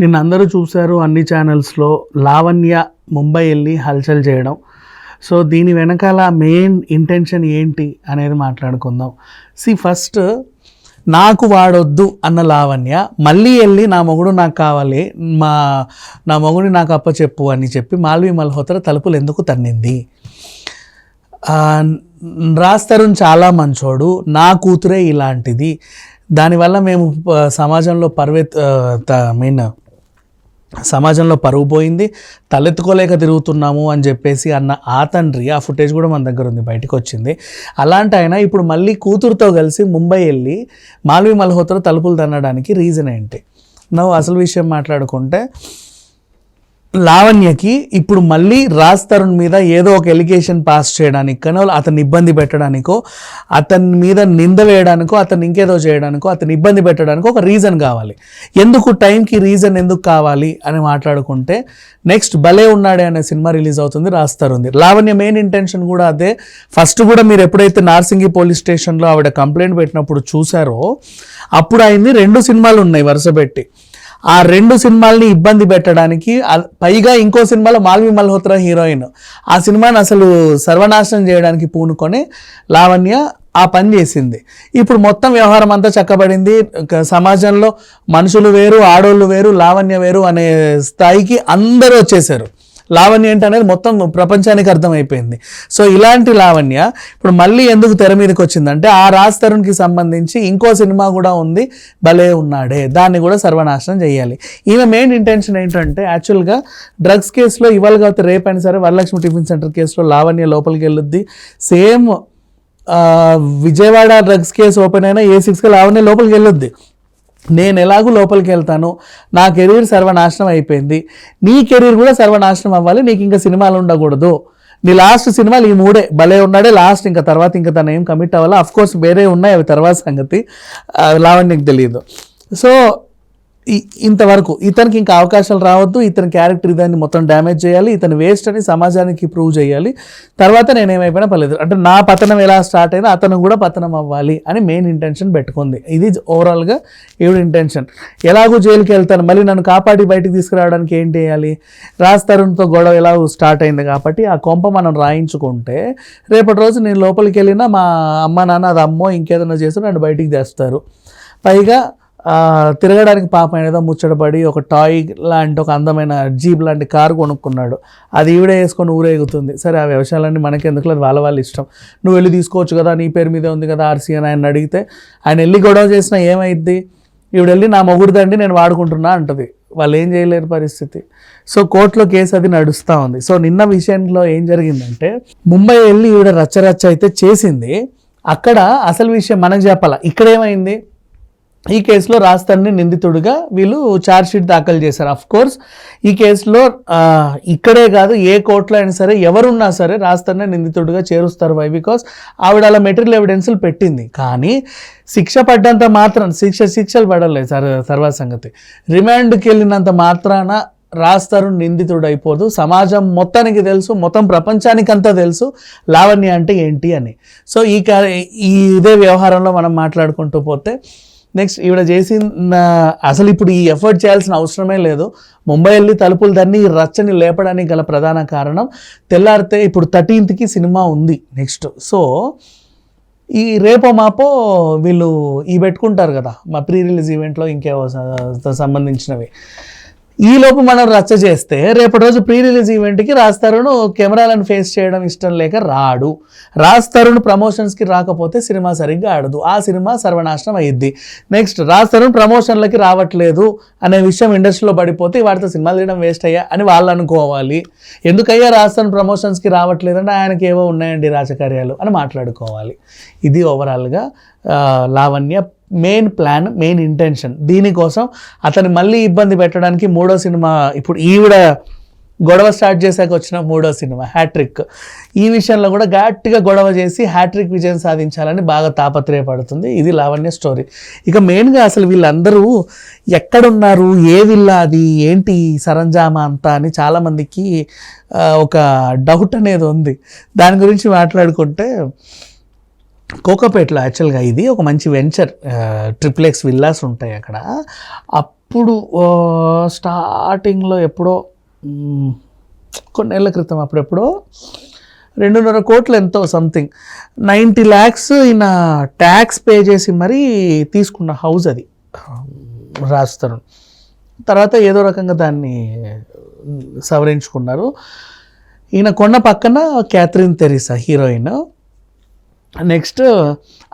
నిన్న అందరూ చూశారు అన్ని ఛానల్స్లో లావణ్య ముంబై వెళ్ళి హల్చల్ చేయడం. సో దీని వెనకాల మెయిన్ ఇంటెన్షన్ ఏంటి అనేది మాట్లాడుకుందాం. సి ఫస్ట్ నాకు వాడొద్దు అన్న లావణ్య మళ్ళీ వెళ్ళి నా మొగుడు నాకు కావాలి మా నా మొగుడు నాకు అప్పచెప్పు అని చెప్పి మాల్వి మల్హోత్రా తలుపులు ఎందుకు తన్నింది? ఆ, రాజ్ తరుణ్ చాలా మంచోడు నా కూతురే ఇలాంటిది. దానివల్ల మేము సమాజంలో పర్వెత్ మీన్ సమాజంలో పరువు పోయింది తలెత్తుకోలేక తిరుగుతున్నాము అని చెప్పేసి అన్న ఆ తండ్రి ఆ ఫుటేజ్ కూడా మన దగ్గర ఉంది బయటకు వచ్చింది. అలాంటి ఆయన ఇప్పుడు మళ్ళీ కూతురుతో కలిసి ముంబై వెళ్ళి మాల్వి మల్హోత్రా తలుపులు తన్నడానికి రీజన్ ఏంటి? నువ్వు అసలు విషయం మాట్లాడుకుంటే లావణ్యకి ఇప్పుడు మళ్ళీ రాజ్ తరుణ్ మీద ఏదో ఒక ఎలిగేషన్ పాస్ చేయడానికి కనో అతన్ని ఇబ్బంది పెట్టడానికో అతని మీద నింద వేయడానికో అతన్ని ఇంకేదో చేయడానికో అతన్ని ఇబ్బంది పెట్టడానికో ఒక రీజన్ కావాలి. ఎందుకు టైంకి రీజన్ ఎందుకు కావాలి అని మాట్లాడుకుంటే నెక్స్ట్ భలే ఉన్నాడే అనే సినిమా రిలీజ్ అవుతుంది రాజ్ తరుణ్ది. లావణ్య మెయిన్ ఇంటెన్షన్ కూడా అదే. ఫస్ట్ కూడా మీరు ఎప్పుడైతే నార్సింగి పోలీస్ స్టేషన్లో ఆవిడ కంప్లైంట్ పెట్టినప్పుడు చూసారో అప్పుడు ఆయన్ని రెండు సినిమాలు ఉన్నాయి వరుస పెట్టి. ఆ రెండు సినిమాల్ని ఇబ్బంది పెట్టడానికి పైగా ఇంకో సినిమాలో మాల్వి మల్హోత్రా హీరోయిన్. ఆ సినిమాని అసలు సర్వనాశనం చేయడానికి పూనుకొని లావణ్య ఆ పని చేసింది. ఇప్పుడు మొత్తం వ్యవహారం అంతా చక్కబడింది. సమాజంలో మనుషులు వేరు ఆడోళ్ళు వేరు లావణ్య వేరు అనే స్థాయికి అందరూ వచ్చేసారు. లావణ్య ఏంటి అనేది మొత్తం ప్రపంచానికి అర్థమైపోయింది. సో ఇలాంటి లావణ్య ఇప్పుడు మళ్ళీ ఎందుకు తెర మీదకి వచ్చిందంటే ఆ రాజ్ తరుణ్కి సంబంధించి ఇంకో సినిమా కూడా ఉంది భలే ఉన్నాడే దాన్ని కూడా సర్వనాశనం చేయాలి. ఈమె మెయిన్ ఇంటెన్షన్ ఏంటంటే యాక్చువల్గా డ్రగ్స్ కేసులో ఇవాళ కాకపోతే రేపు అయినా సరే వరలక్ష్మి టిఫిన్ సెంటర్ కేసులో లావణ్య లోపలికి వెళ్ళొద్ది. Same Vijayawada drugs case open అయినా ఏ సిక్స్కి లావణ్య లోపలికి వెళ్ళొద్ది. నేను ఎలాగూ లోపలికి వెళ్తాను. నా కెరీర్ సర్వనాశనం అయిపోయింది. నీ కెరీర్ కూడా సర్వనాశనం అవ్వాలి. నీకు ఇంకా సినిమాలు ఉండకూడదు. నీ లాస్ట్ సినిమాలు ఈ మూడే. భలే ఉన్నాడే లాస్ట్ ఇంకా తర్వాత ఇంకా తను ఏం కమిట్ అవ్వాలి? అఫ్ కోర్స్ వేరే ఉన్నాయి అవి తర్వాత సంగతి. లావణ్యకు లావణ్యకి తెలియదు సో ఇంతవరకు ఇతనికి ఇంకా అవకాశాలు రావద్దు ఇతని క్యారెక్టర్ ఇదాన్ని మొత్తం డ్యామేజ్ చేయాలి ఇతను వేస్ట్ అని సమాజానికి ప్రూవ్ చేయాలి. తర్వాత నేను ఏమైపోయినా పర్లేదు. అంటే నా పతనం ఎలా స్టార్ట్ అయినా అతను కూడా పతనం అవ్వాలి అని మెయిన్ ఇంటెన్షన్ పెట్టుకుంది. ఇది ఓవరాల్గా ఈవిడ ఇంటెన్షన్ ఎలాగో జైలుకి వెళ్తాను మళ్ళీ నన్ను కాపాడి బయటికి తీసుకురావడానికి ఏం చేయాలి? రాజ్ తరుణ్తో గొడవ ఎలా స్టార్ట్ అయింది కాబట్టి ఆ కొంప మనం రాయించుకుంటే రేపటి రోజు నేను లోపలికి వెళ్ళినా మా అమ్మ నాన్న అది అమ్మో ఇంకేదైనా చేసి నన్ను బయటికి తెస్తారు. పైగా తిరగడానికి పాపం ఏదో ముచ్చటపడి ఒక టాయ్ లాంటి ఒక అందమైన జీప్ లాంటి కారు కొనుక్కున్నాడు. అది ఈవిడే వేసుకొని ఊరేగుతుంది. సరే ఆ వ్యవసాయాలన్నీ మనకెందుకు లేదు వాళ్ళ వాళ్ళ ఇష్టం. నువ్వు వెళ్ళి తీసుకోవచ్చు కదా నీ పేరు మీదే ఉంది కదా ఆర్సీ అని ఆయన అడిగితే ఆయన వెళ్ళి గొడవ చేసినా ఏమైద్ది? ఈవిడ వెళ్ళి నా మొగుడుదండి నేను వాడుకుంటున్నా అంటది. వాళ్ళు ఏం చేయలేరు పరిస్థితి. సో కోర్టులో కేసు అది నడుస్తూ ఉంది. సో నిన్న విషయంలో ఏం జరిగిందంటే ముంబై వెళ్ళి ఈవిడ రచ్చరచ్చ అయితే చేసింది. అక్కడ అసలు విషయం మనకు చెప్పాల? ఇక్కడ ఏమైంది? ఈ కేసులో రాస్తాన్ని నిందితుడిగా వీళ్ళు ఛార్జ్షీట్ దాఖలు చేశారు. అఫ్ కోర్స్ ఈ కేసులో ఇక్కడే కాదు ఏ కోర్టులో అయినా సరే ఎవరున్నా సరే రాస్తాన్ని నిందితుడిగా చేరుస్తారు. వై బికాస్ ఆవిడ అలా మెటీరియల్ ఎవిడెన్స్లు పెట్టింది. కానీ శిక్ష పడ్డంత మాత్రం శిక్ష శిక్షలు పడలేదు సర్ సర్వ సంగతి. రిమాండ్కి వెళ్ళినంత మాత్రాన రాస్తారు నిందితుడు అయిపోదు సమాజం మొత్తానికి తెలుసు మొత్తం ప్రపంచానికి అంతా తెలుసు లావణ్య అంటే ఏంటి అని. సో ఈ ఈ ఇదే వ్యవహారంలో మనం మాట్లాడుకుంటూ పోతే నెక్స్ట్ ఈవిడ చేసిన అసలు ఇప్పుడు ఈ ఎఫర్ట్ చేయాల్సిన అవసరమే లేదు. ముంబై వెళ్ళి తలుపులు దాన్ని రచ్చని లేపడానికి గల ప్రధాన కారణం తెల్లారితే ఇప్పుడు థర్టీన్త్కి సినిమా ఉంది నెక్స్ట్ సో ఈ రేపో మాపో వీళ్ళు ఈ పెట్టుకుంటారు కదా మా ప్రీ రిలీజ్ ఈవెంట్లో ఇంకేవో సంబంధించినవి. ఈలోపు మనం రచ్చ చేస్తే రేపటి రోజు ప్రీ రిలీజ్ ఈవెంట్కి రాజ్ తరుణ్ కెమెరాలను ఫేస్ చేయడం ఇష్టం లేక రాడు. రాజ్ తరుణ్ ప్రమోషన్స్కి రాకపోతే సినిమా సరిగ్గా ఆడదు. ఆ సినిమా సర్వనాశనం అయ్యిద్ది నెక్స్ట్ రాజ్ తరుణ్ ప్రమోషన్లకి రావట్లేదు అనే విషయం ఇండస్ట్రీలో పడిపోతే వాడితో సినిమాలు తీయడం వేస్ట్ అయ్యా అని వాళ్ళు అనుకోవాలి. ఎందుకయ్యా రాజ్ తరుణ్ ప్రమోషన్స్కి రావట్లేదంటే ఆయనకి ఏవో ఉన్నాయండి రాజకార్యాలు అని మాట్లాడుకోవాలి. ఇది ఓవరాల్గా Lavanya main plan main intention దీనికోసం అతను మళ్ళీ ఇబ్బంది పెట్టడానికి మూడో సినిమా ఇప్పుడు ఈవిడ గొడవ స్టార్ట్ చేశాక వచ్చిన మూడో సినిమా హ్యాట్రిక్. ఈ విషయంలో కూడా గట్టిగా గొడవ చేసి హ్యాట్రిక్ విజయం సాధించాలని బాగా తాపత్రయపడుతుంది. ఇది లావణ్య స్టోరీ ఇక మెయిన్గా అసలు వీళ్ళందరూ ఎక్కడున్నారు ఏ విల్లా అది ఏంటి సరంజామా అంతా అని చాలామందికి ఒక డౌట్ అనేది ఉంది. దాని గురించి మాట్లాడుకుంటే కోకోపేటలో యాక్చువల్గా ఇది ఒక మంచి వెంచర్ ట్రిప్లెక్స్ విల్లాస్ ఉంటాయి అక్కడ. అప్పుడు స్టార్టింగ్లో ఎప్పుడో కొన్ని కొన్నేళ్ళ క్రితం అప్పుడెప్పుడో రెండున్నర కోట్లు ఎంతో సంథింగ్. నైంటీ ల్యాక్స్ ఈయన ట్యాక్స్ పే చేసి మరీ తీసుకున్న హౌస్ అది రాస్తారు తర్వాత ఏదో రకంగా దాన్ని సవరించుకున్నారు. ఈయన కొండ పక్కన క్యాథరిన్ తెరీసా హీరోయిన్. నెక్స్ట్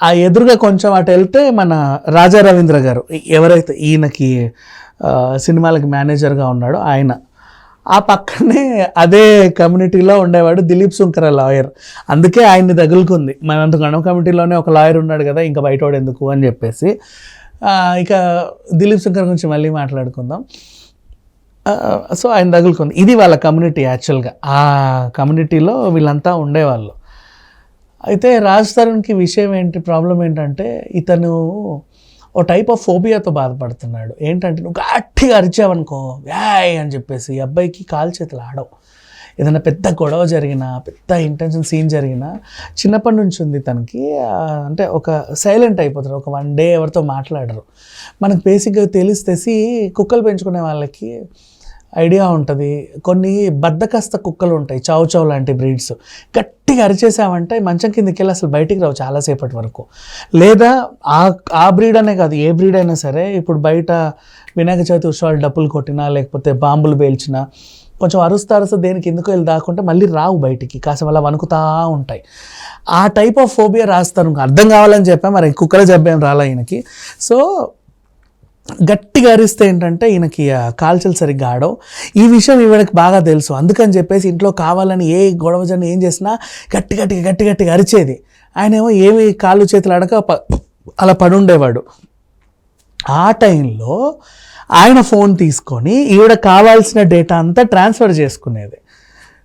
ఆ ఎదురుగా కొంచెం అటు వెళ్తే మన రాజా రవీంద్ర గారు ఎవరైతే ఈయనకి సినిమాలకి మేనేజర్గా ఉన్నాడో ఆయన ఆ పక్కనే అదే కమ్యూనిటీలో ఉండేవాడు దిలీప్ సుంకర లాయర్. అందుకే ఆయన్ని తగులుకుంది. మన గణం కమిటీలోనే ఒక లాయర్ ఉన్నాడు కదా ఇంకా బయటవాడు ఎందుకు అని చెప్పేసి. ఇక దిలీప్ శంకర్ గురించి మళ్ళీ మాట్లాడుకుందాం. సో ఆయన తగులుకుంది. ఇది వాళ్ళ కమ్యూనిటీ యాక్చువల్గా. ఆ కమ్యూనిటీలో వీళ్ళంతా ఉండేవాళ్ళు. అయితే రాజ్ తరుణ్కి విషయం ఏంటి ప్రాబ్లం ఏంటంటే ఇతను ఓ టైప్ ఆఫ్ ఫోబియాతో బాధపడుతున్నాడు. ఏంటంటే నువ్వు గట్టిగా అరిచావనుకో వ్యాయ్ అని చెప్పేసి ఈ అబ్బాయికి కాలు చేతులు ఆడవు. ఏదైనా పెద్ద గొడవ జరిగినా పెద్ద ఇంటెన్షన్ సీన్ జరిగినా చిన్నప్పటి నుంచి ఉంది తనకి. అంటే ఒక సైలెంట్ అయిపోతారు ఒక వన్ డే ఎవరితో మాట్లాడరు. మనకు బేసిక్గా తెలిస్తేసి కుక్కలు పెంచుకునే వాళ్ళకి ఐడియా ఉంటుంది. కొన్ని బద్దకస్త కుక్కలు ఉంటాయి చావు చావు లాంటి బ్రీడ్స్. గట్టిగా అరిచేసామంటే మంచం కిందకి వెళ్ళి అసలు బయటికి రావు చాలాసేపటి వరకు. లేదా ఆ ఆ బ్రీడ్ అనే కాదు ఏ బ్రీడ్ అయినా సరే ఇప్పుడు బయట వినాయక చవితి ఉత్సవాలు డప్పులు కొట్టినా లేకపోతే బాంబులు పేల్చినా కొంచెం అరుస్తా అరుస్తా దేనికి ఎందుకు వెళ్ళి దాక్కుంటే మళ్ళీ రావు బయటికి. కాసేపు అలా వణుకుతా ఉంటాయి. ఆ టైప్ ఆఫ్ ఫోబియా రాస్తారు అర్థం కావాలని చెప్పాం మరి కుక్కల జబ్బేం రాలే ఈయనకి. సో గట్టిగా అరిస్తే ఏంటంటే ఈయనకి కాల్చలు సరిగ్గా ఆడవు. ఈ విషయం ఈవిడకి బాగా తెలుసు. అందుకని చెప్పేసి ఇంట్లో కావాలని ఏ గొడవ జన ఏం చేసినా గట్టి గట్టిగా గట్టి గట్టిగా అరిచేది. ఆయన ఏమో ఏమి కాళ్ళు చేతులు ఆడక ప- అలా పడుండేవాడు. ఆ టైంలో ఆయన ఫోన్ తీసుకొని ఈవిడ కావాల్సిన డేటా అంతా ట్రాన్స్ఫర్ చేసుకునేది.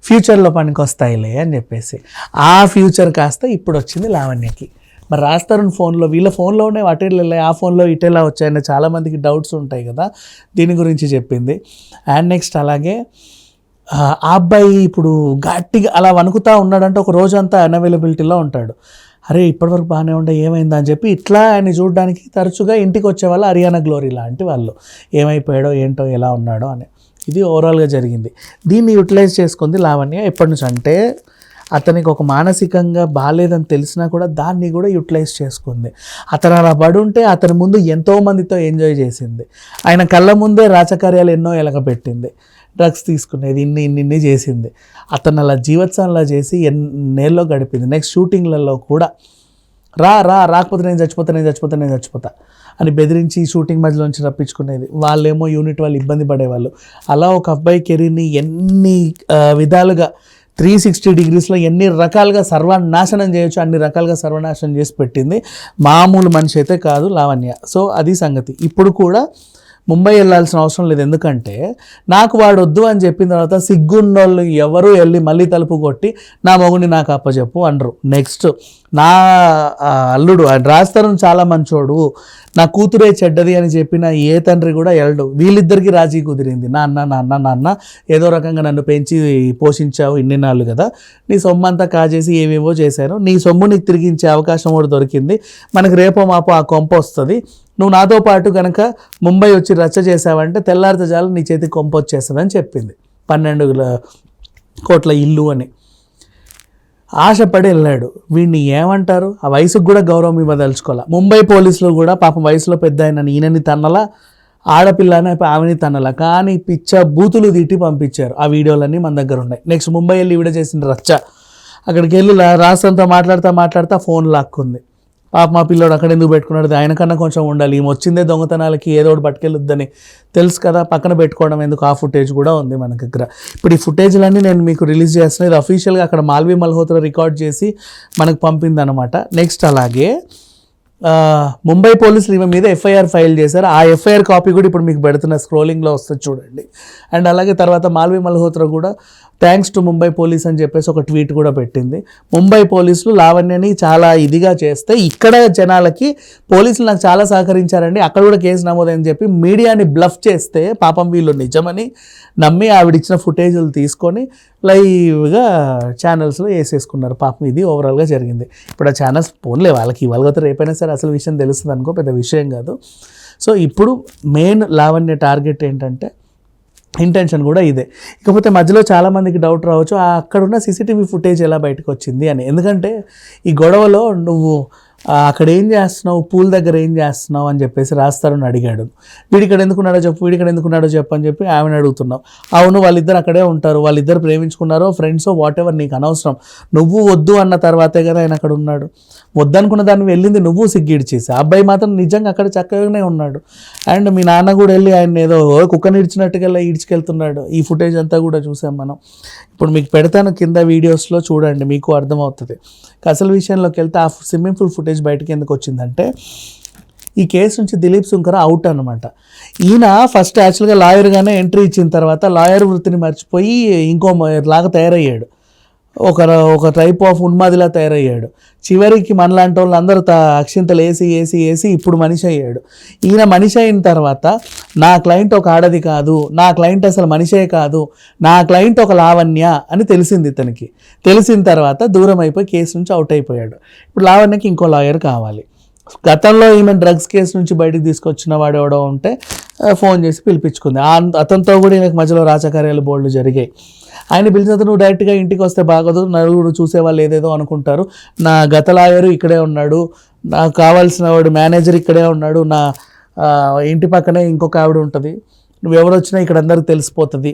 ఫ్యూచర్లో పనికి వస్తాయిలే అని చెప్పేసి. ఆ ఫ్యూచర్ కాస్త ఇప్పుడు వచ్చింది లావణ్యకి. మరి రాస్తారు ఫోన్లో వీళ్ళ ఫోన్లో ఉన్నాయి అటు వెళ్ళాయి ఆ ఫోన్లో ఇటు ఎలా వచ్చాయని చాలామందికి డౌట్స్ ఉంటాయి కదా దీని గురించి చెప్పింది. అండ్ నెక్స్ట్ అలాగే ఆ అబ్బాయి ఇప్పుడు గట్టిగా అలా వణుకుతా ఉన్నాడంటే ఒక రోజంతా అనవైలబిలిటీలో ఉంటాడు. అరే ఇప్పటివరకు బాగానే ఉండే ఏమైందా అని చెప్పి ఇట్లా ఆయన చూడడానికి తరచుగా ఇంటికి వచ్చేవాళ్ళు హర్యానా గ్లోరీ లాంటి వాళ్ళు. ఏమైపోయాడో ఏంటో ఎలా ఉన్నాడో అని. ఇది ఓవరాల్గా జరిగింది. దీన్ని యూటిలైజ్ చేసుకుంది లావణ్య ఎప్పటి నుంచి అంటే అతనికి ఒక మానసికంగా బాగాలేదని తెలిసినా కూడా దాన్ని కూడా యూటిలైజ్ చేసుకుంది. అతను అలా పడి ఉంటే అతని ముందు ఎంతోమందితో ఎంజాయ్ చేసింది. ఆయన కళ్ళ ముందే రాచకార్యాలు ఎన్నో ఎలగబెట్టింది డ్రగ్స్ తీసుకునేది ఇన్ని ఇన్ని ఇన్ని చేసింది. అతను అలా జీవత్సంలా చేసి ఎన్నేళ్ళలో గడిపింది. నెక్స్ట్ షూటింగ్లలో కూడా రా రా రాకపోతే నేను చచ్చిపోతా నేను చచ్చిపోతా నేను చచ్చిపోతా అని బెదిరించి షూటింగ్ మధ్యలోంచి రప్పించుకునేది. వాళ్ళేమో యూనిట్ వాళ్ళు ఇబ్బంది పడేవాళ్ళు. అలా ఒక అబ్బాయి కెరీర్ని ఎన్ని విధాలుగా త్రీ సిక్స్టీ డిగ్రీస్లో ఎన్ని రకాలుగా సర్వనాశనం చేయొచ్చు అన్ని రకాలుగా సర్వనాశనం చేసి పెట్టింది. మామూలు మనిషి అయితే కాదు లావణ్య. సో అది సంగతి. ఇప్పుడు కూడా ముంబై వెళ్ళాల్సిన అవసరం లేదు. ఎందుకంటే నాకు వాడు వద్దు అని చెప్పిన తర్వాత సిగ్గున్నోళ్ళు ఎవరు వెళ్ళి మళ్ళీ తలుపు కొట్టి నా మొగుడిని నాకు అప్పచెప్పు అనరు. నెక్స్ట్ నా అల్లుడు ఆయన రాజతరం చాలా మంచోడు. నా కూతురే చెడ్డది అని చెప్పిన ఏ తండ్రి కూడా వెళ్ళడు. వీళ్ళిద్దరికీ రాజీ కుదిరింది. నాన్న నాన్న నాన్న ఏదో రకంగా నన్ను పెంచి పోషించావు ఇన్ని నాళ్ళు కదా. నీ సొమ్ము అంతా కాజేసి ఏమేమో చేశాను. నీ సొమ్ము నీకు తిరిగించే అవకాశం కూడా దొరికింది. మనకు రేపో మాపో ఆ కొంప వస్తుంది. నువ్వు నాతో పాటు కనుక ముంబై వచ్చి రచ్చ చేసావంటే తెల్లారితజాలు నీ చేతికి కొంపొచ్చేస్తుందని చెప్పింది. పన్నెండు కోట్ల ఇల్లు అని. ఆశపడి వెళ్ళాడు. వీడిని ఏమంటారు? ఆ వయసుకు కూడా గౌరవం ఇవ్వదలుచుకోవాలి? ముంబై పోలీసులు కూడా పాపం వయసులో పెద్ద ఆయన ఈయనని తన్నలా ఆడపిల్లని ఆమెని తన్నలా. కానీ పిచ్చ బూతులు తిట్టి పంపించారు. ఆ వీడియోలన్నీ మన దగ్గర ఉన్నాయి. నెక్స్ట్ ముంబై వెళ్ళి ఈవిడ చేసిన రచ్చ. అక్కడికి వెళ్ళి రాష్ట్రంతో మాట్లాడుతూ మాట్లాడుతూ ఫోన్ లాక్కుంది. పాప మా పిల్లోడు అక్కడ ఎందుకు పెట్టుకున్నాడు? ఆయన కన్నా కొంచెం ఉండాలి. ఈమె వచ్చిందే దొంగతనాలకి ఏదో ఒకటి పట్టుకెళ్ళొద్దని. తెలుసు కదా పక్కన పెట్టుకోవడం ఎందుకు? ఆ ఫుటేజ్ కూడా ఉంది మన దగ్గర. ఇప్పుడు ఈ ఫుటేజ్లన్నీ నేను మీకు రిలీజ్ చేస్తున్నాను ఇది అఫీషియల్గా అక్కడ మాల్వి మల్హోత్రా రికార్డ్ చేసి మనకు పంపింది అనమాట నెక్స్ట్ అలాగే ముంబై పోలీసులు ఈమె మీద ఎఫ్ఐఆర్ ఫైల్ చేశారు. ఆ ఎఫ్ఐఆర్ కాపీ కూడా ఇప్పుడు మీకు పెడుతున్న స్క్రోలింగ్లో వస్తుంది చూడండి. అండ్ అలాగే తర్వాత మాల్వి మల్హోత్రా కూడా థ్యాంక్స్ టు ముంబై పోలీస్ అని చెప్పేసి ఒక ట్వీట్ కూడా పెట్టింది. ముంబై పోలీసులు లావణ్యని చాలా ఇదిగా చేస్తే ఇక్కడ జనాలకి పోలీసులు నాకు చాలా సహకరించారండి. అక్కడ కూడా కేసు నమోదని చెప్పి మీడియాని బ్లఫ్ చేస్తే పాపం వీళ్ళు నిజమని నమ్మి ఆవిడిచ్చిన ఫుటేజీలు తీసుకొని లైవ్గా ఛానల్స్లో వేసేసుకున్నారు. పాపం ఇది ఓవరాల్గా జరిగింది. ఇప్పుడు ఆ ఛానల్స్ పోన్లే వాళ్ళకి ఇవాళ రేపైనా సరే అసలు విషయం తెలుస్తుంది అనుకో పెద్ద విషయం కాదు. సో ఇప్పుడు మెయిన్ లావణ్య టార్గెట్ ఏంటంటే ఇంటెన్షన్ కూడా ఇదే. ఇకపోతే మధ్యలో చాలామందికి డౌట్ రావచ్చు అక్కడున్న సీసీటీవీ ఫుటేజ్ ఎలా బయటకు వచ్చింది అని. ఎందుకంటే ఈ గొడవలో నువ్వు అక్కడ ఏం చేస్తున్నావు? పూల్ దగ్గర ఏం చేస్తున్నావు? అని చెప్పేసి రాస్తారని అడిగాడు. వీడిక్కడ ఎందుకున్నాడో చెప్పు వీడిక్కడ ఎందుకున్నాడో చెప్పు అని చెప్పి ఆమెను అడుగుతున్నావు. అవును వాళ్ళిద్దరు అక్కడే ఉంటారు. వాళ్ళిద్దరు ప్రేమించుకున్నారో ఫ్రెండ్సో వాట్ ఎవర్ నీకు అనవసరం. నువ్వు వద్దు అన్న తర్వాతే కదా ఆయన అక్కడ ఉన్నాడు. వద్దనుకున్న దాన్ని వెళ్ళింది నువ్వు సిగ్గిడిచేసి ఆ అబ్బాయి మాత్రం నిజంగా అక్కడ చక్కగానే ఉన్నాడు. అండ్ మీ నాన్న కూడా వెళ్ళి ఆయన ఏదో కుక్కని ఇడిచినట్టుగా ఈడ్చుకెళ్తున్నాడు. ఈ ఫుటేజ్ అంతా కూడా చూసాం మనం. ఇప్పుడు మీకు పెడతాను కింద వీడియోస్లో చూడండి మీకు అర్థమవుతుంది. అసలు విషయంలోకి వెళ్తే ఆ స్విమ్మింగ్ పూల్ ఫుటేజ్ బయటకి ఎందుకు వచ్చిందంటే ఈ కేసు నుంచి దిలీప్ సుంకర అవుట్ అనమాట ఈయన ఫస్ట్ యాక్చువల్గా లాయర్గానే ఎంట్రీ ఇచ్చిన తర్వాత లాయర్ వృత్తిని మర్చిపోయి ఇంకో లాగా తయారయ్యాడు. ఒక ఒక టైప్ ఆఫ్ ఉన్మాదిలా తయారయ్యాడు. చివరికి మనలాంటి వాళ్ళు అందరూ త అక్షింతలు వేసి వేసి వేసి ఇప్పుడు మనిషి అయ్యాడు. ఈయన మనిషి అయిన తర్వాత నా క్లయింట్ ఒక ఆడది కాదు నా క్లయింట్ అసలు మనిషే కాదు నా క్లయింట్ ఒక లావణ్య అని తెలిసింది ఇతనికి. తెలిసిన తర్వాత దూరం అయిపోయి కేసు నుంచి అవుట్ అయిపోయాడు. ఇప్పుడు లావణ్యకి ఇంకో లాయర్ కావాలి. గతంలో ఈమె డ్రగ్స్ కేసు నుంచి బయటకు తీసుకొచ్చిన వాడు ఎవడో ఉంటే ఫోన్ చేసి పిలిపించుకుంది. అతనితో కూడా ఈమెకు మధ్యలో రాజకార్యాలు బోర్డులు జరిగాయి. ఆయన పిలిచిన నువ్వు డైరెక్ట్గా ఇంటికి వస్తే బాగోదు నలుగురు చూసేవాళ్ళు ఏదేదో అనుకుంటారు. నా గత లాయరు ఇక్కడే ఉన్నాడు నాకు కావాల్సిన వాడు మేనేజర్ ఇక్కడే ఉన్నాడు నా ఇంటి పక్కనే ఇంకొక ఆవిడ ఉంటుంది. నువ్వు ఎవరు వచ్చినా ఇక్కడ అందరికి తెలిసిపోతుంది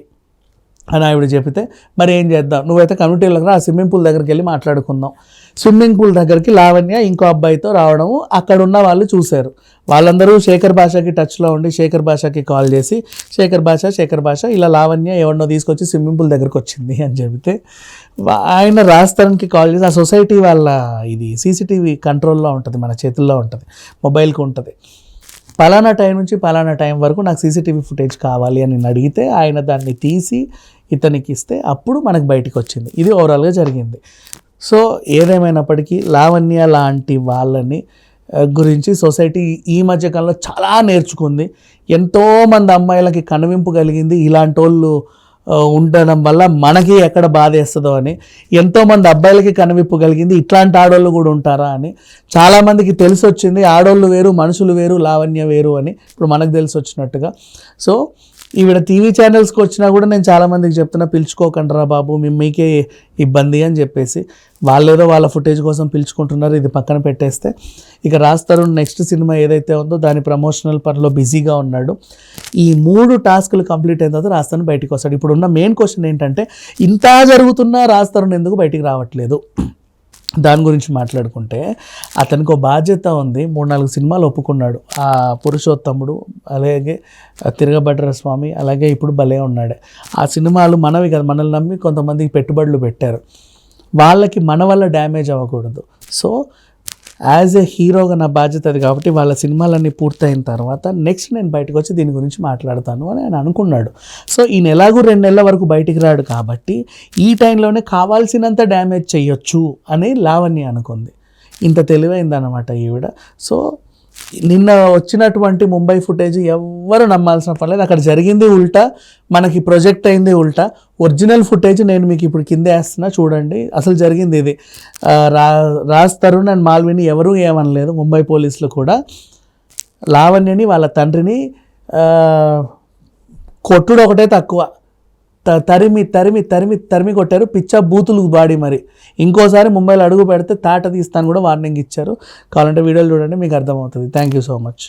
అని ఆవిడ చెప్తే మరి ఏం చేద్దాం? నువ్వైతే కమ్యూనిటీలకు రా ఆ స్విమ్మింగ్ పూల్ దగ్గరికి వెళ్ళి మాట్లాడుకుందాం. స్విమ్మింగ్ పూల్ దగ్గరికి లావణ్య ఇంకో అబ్బాయితో రావడం అక్కడ ఉన్న వాళ్ళు చూశారు. వాళ్ళందరూ శేఖర్ భాషకి టచ్లో ఉండి శేఖర్ భాషకి కాల్ చేసి శేఖర్ భాష శేఖర్ భాష ఇలా లావణ్య ఎవరినో తీసుకొచ్చి స్విమ్మింగ్ పూల్ దగ్గరికి వచ్చింది అని చెబితే ఆయన రాజస్థాన్కి కాల్ చేసి ఆ సొసైటీ వాళ్ళ ఇది సీసీటీవీ కంట్రోల్లో ఉంటుంది మన చేతుల్లో ఉంటుంది మొబైల్కి ఉంటుంది. పలానా టైం నుంచి పలానా టైం వరకు నాకు సీసీటీవీ ఫుటేజ్ కావాలి అని నేను అడిగితే ఆయన దాన్ని తీసి ఇతనికి ఇస్తే అప్పుడు మనకు బయటికి వచ్చింది. ఇది ఓవరాల్గా జరిగింది. సో ఏదేమైనప్పటికీ లావణ్య లాంటి వాళ్ళని గురించి సొసైటీ ఈ మధ్య కాలంలో చాలా నేర్చుకుంది. ఎంతోమంది అమ్మాయిలకి కనువింపు కలిగింది ఇలాంటి వాళ్ళు ఉండడం వల్ల మనకి ఎక్కడ బాధ వేస్తుందో అని ఎంతోమంది అబ్బాయిలకి కనువిప్పు కలిగింది ఇట్లాంటి ఆడోళ్ళు కూడా ఉంటారా అని. చాలామందికి తెలిసి వచ్చింది ఆడోళ్ళు వేరు మనుషులు వేరు లావణ్య వేరు అని. ఇప్పుడు మనకు తెలిసి వచ్చినట్టుగా సో ఈవిడ టీవీ ఛానల్స్కి వచ్చినా కూడా నేను చాలామందికి చెప్తున్నా పిలుచుకోకండి రా బాబు మేము మీకే ఇబ్బంది అని చెప్పేసి. వాళ్ళేదో వాళ్ళ ఫుటేజ్ కోసం పిలుచుకుంటున్నారు ఇది పక్కన పెట్టేస్తే. ఇక రాస్తారు నెక్స్ట్ సినిమా ఏదైతే ఉందో దాని ప్రమోషనల్ పనిలో బిజీగా ఉన్నాడు. ఈ మూడు టాస్కులు కంప్లీట్ అయిన తర్వాత రాస్తాను బయటికి వస్తాడు. ఇప్పుడు ఉన్న మెయిన్ క్వశ్చన్ ఏంటంటే ఇంత జరుగుతున్నా రాస్తారు ఎందుకు బయటికి రావట్లేదు? దాని గురించి మాట్లాడుకుంటే అతనికి ఒక బాధ్యత ఉంది. మూడు నాలుగు సినిమాలు ఒప్పుకున్నాడు. ఆ పురుషోత్తముడు అలాగే తిరగబడ్ర స్వామి అలాగే ఇప్పుడు భలే ఉన్నాడు. ఆ సినిమాలు మనవి కదా మనల్ని నమ్మి కొంతమంది పెట్టుబడులు పెట్టారు. వాళ్ళకి మన వల్ల డ్యామేజ్ అవ్వకూడదు. సో యాజ్ ఎ హీరోగా నా బాధ్యత అది కాబట్టి వాళ్ళ సినిమాలన్నీ పూర్తయిన తర్వాత నెక్స్ట్ నేను బయటకు వచ్చి దీని గురించి మాట్లాడతాను అని ఆయన అనుకున్నాడు. సో ఈయన ఎలాగూ రెండు నెలల వరకు బయటికి రాడు కాబట్టి ఈ టైంలోనే కావాల్సినంత డ్యామేజ్ చేయొచ్చు అని లావణ్య అనుకుంది. ఇంత తెలివైందనమాట ఈవిడ. సో నిన్న వచ్చినటువంటి ముంబై ఫుటేజ్ ఎవ్వరు నమ్మాల్సిన పని లేదు. అక్కడ జరిగింది ఉల్టా మనకి ప్రొజెక్ట్ అయింది ఉల్టా. ఒరిజినల్ ఫుటేజ్ నేను మీకు ఇప్పుడు కింద వేస్తున్నా చూడండి. అసలు జరిగింది ఇది. రా రాజ్ తరుణ్ అండ్ మాల్విని ఎవరూ ఏమనలేదు ముంబై పోలీసులు కూడా. లావణ్యని వాళ్ళ తండ్రిని కొట్టుడు ఒకటే తక్కువ. తరిమి తరిమి తరిమి తరిమి కొట్టారు. పిచ్చ బూతులు బాడీ మరి. ఇంకోసారి ముంబైలో అడుగు పెడితే తాట తీస్తాను కూడా వార్నింగ్ ఇచ్చారు. కావాలంటే వీడియోలు చూడండి మీకు అర్థమవుతుంది. Thank you so much